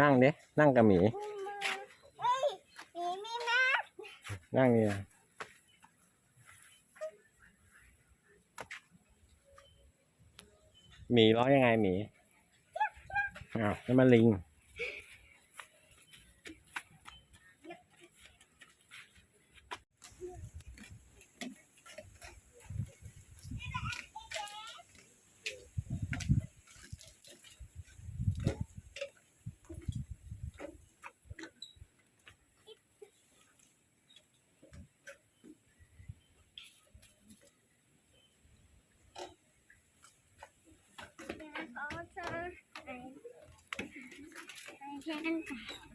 นั่งเด้นั่งกับหมีเฮ้ยหมีมีแม่นั่งนี่นะหมีร้องยังไงหมีอ้าวนั่นมันลิง เดี๋ยวเขาจะไป ไปเที่ยวกันค่ะ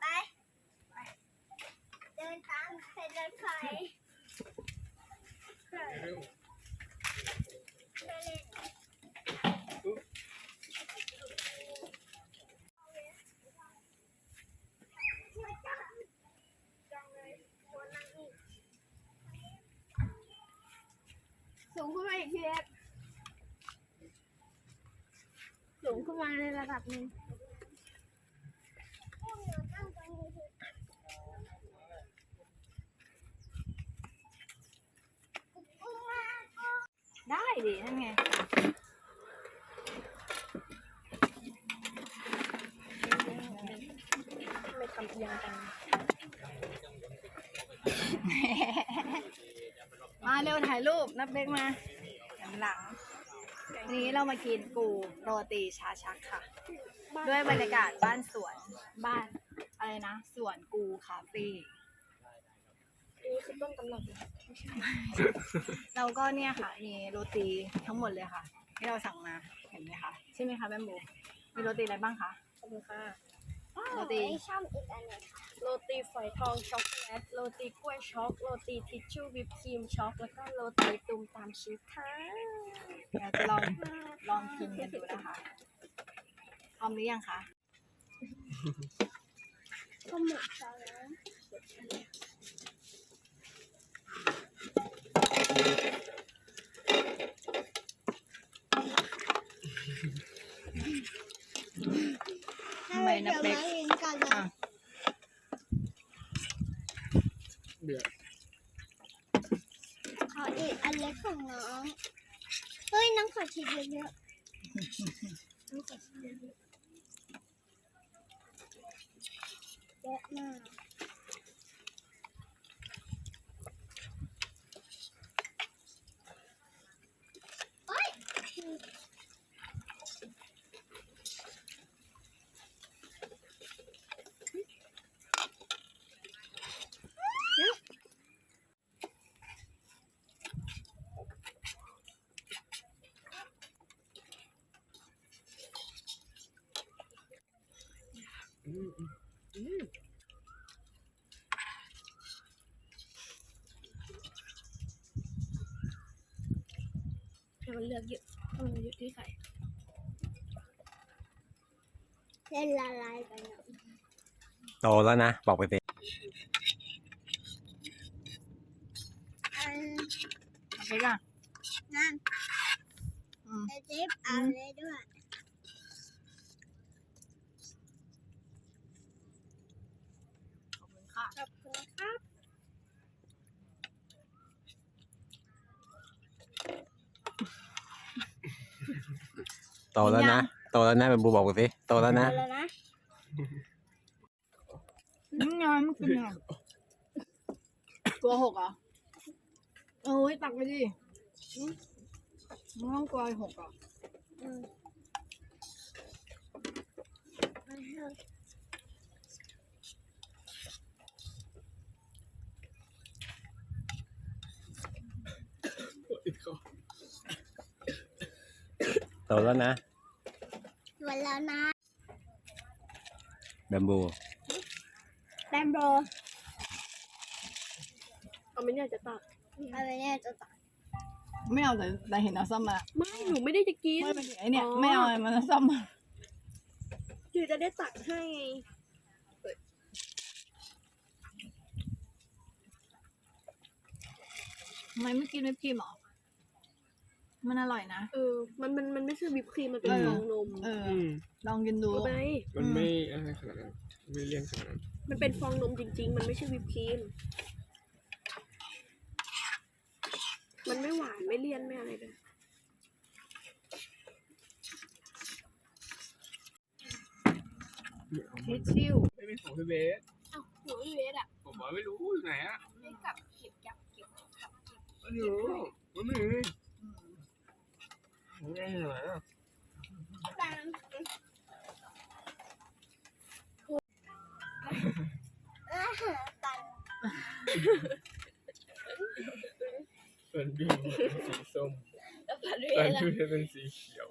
ไปเดินตามเส้นรถ ไฟไข่สูงขึ้นมาอีกทีเล็กสูงขึ้นมาในระดับหนึ่ง ได้ดินั่นไงไม่ทำเอียงกัน มาเร็วถ่ายรูปนับเบกมาหันหลังวันนี้เรามากินกูโรตีชาชักค่ะ ด้วยบรรยากาศบ้านสวนบ้านอะไรนะสวนกูคาเฟ่นี่คือต้นกำเนิด เราก็เนี่ยค่ะ มีโรตีทั้งหมดเลยค่ะ ที่เราสั่งมาเห็นไหมคะใช่ไหมคะแบมบูมีโรตีอะไรบ้างคะขอบคุณค่ะโรตีชอบอีกอันหนึงค่ะโรตีฝอยทองช็อกโกแลตโรตีกล้วยช็อกโรตีทิชชู่วิปครีมช็อกแล้วก็โรตีตุมตามชีสค่ะเดี๋ยวจะลองลองกินกันดูนะคะพร้อมหรือยังคะก็เหมือนกันนะ ทำไมนับเบกดี๋ยวมากินกันเลยอะขออีกอันเล็กของน้อง เฮ้ยน้องขอชีสเยอะๆน้องขอชีสเยอะๆเยอะมาก ให้มันเลือกเยอะให้มันเยอะที่ใส่เส้นละลายไปหน่อยโตแล้วนะ บอกไปสิอันนับเบกอะนั่นอืมไอจิ๊บเอาเลยด้วยขอบคุณค่ะ ขอบคุณครับ โตแล้วนะ โตแล้วนะเป็นบูบอกไปสิโตแล้วนะเอาแล้วนะนี่ไงมันกินอะกลัวหกเหรอะโอ้ยตักไปดิมันต้องกลัวหกเหรอะโตแล้วนะสวย แล้วนะแบมบูแบมโบเอาไม่เนี่ยจะตักอะไรเนี่ยจะตัดไม่เอาแต่แต่เห็นเอาซ่อมมาไม่หนูไม่ได้จะกินไม่เป็นไอเนี่ยอ๋อไม่เอามันเอาซ่อมมาคือจะได้ตักให้ไงทำไมไม่กินไม่พิมพ์หรอ มันอร่อยนะ เออ มันมันมันไม่ใช่วิปครีมมันเป็นเออ ฟองนมเออ อืมลองกินดูรู้ไหมมันไม่อะไรขนาดนั้นไม่เลี่ยนขนาดนั้นมันเป็นฟองนมจริง ๆ มันไม่ใช่วิปครีม มันไม่หวานไม่เลี่ยนไม่อะไรเลยไม่เอาทิชชิ่วไม่เป็นของพี่เบสอ้าวหนูไม่เวทอะผมบอกไม่รู้อยู่ไหนอะไม่กลับเก็บกับเก็บกับเก็บไม่รู้มันไม่มี ไม่ได้ไหนอะเออตันส่วนบิวเป็นสีส้มส่วนพี่เบสเป็นสีเขียว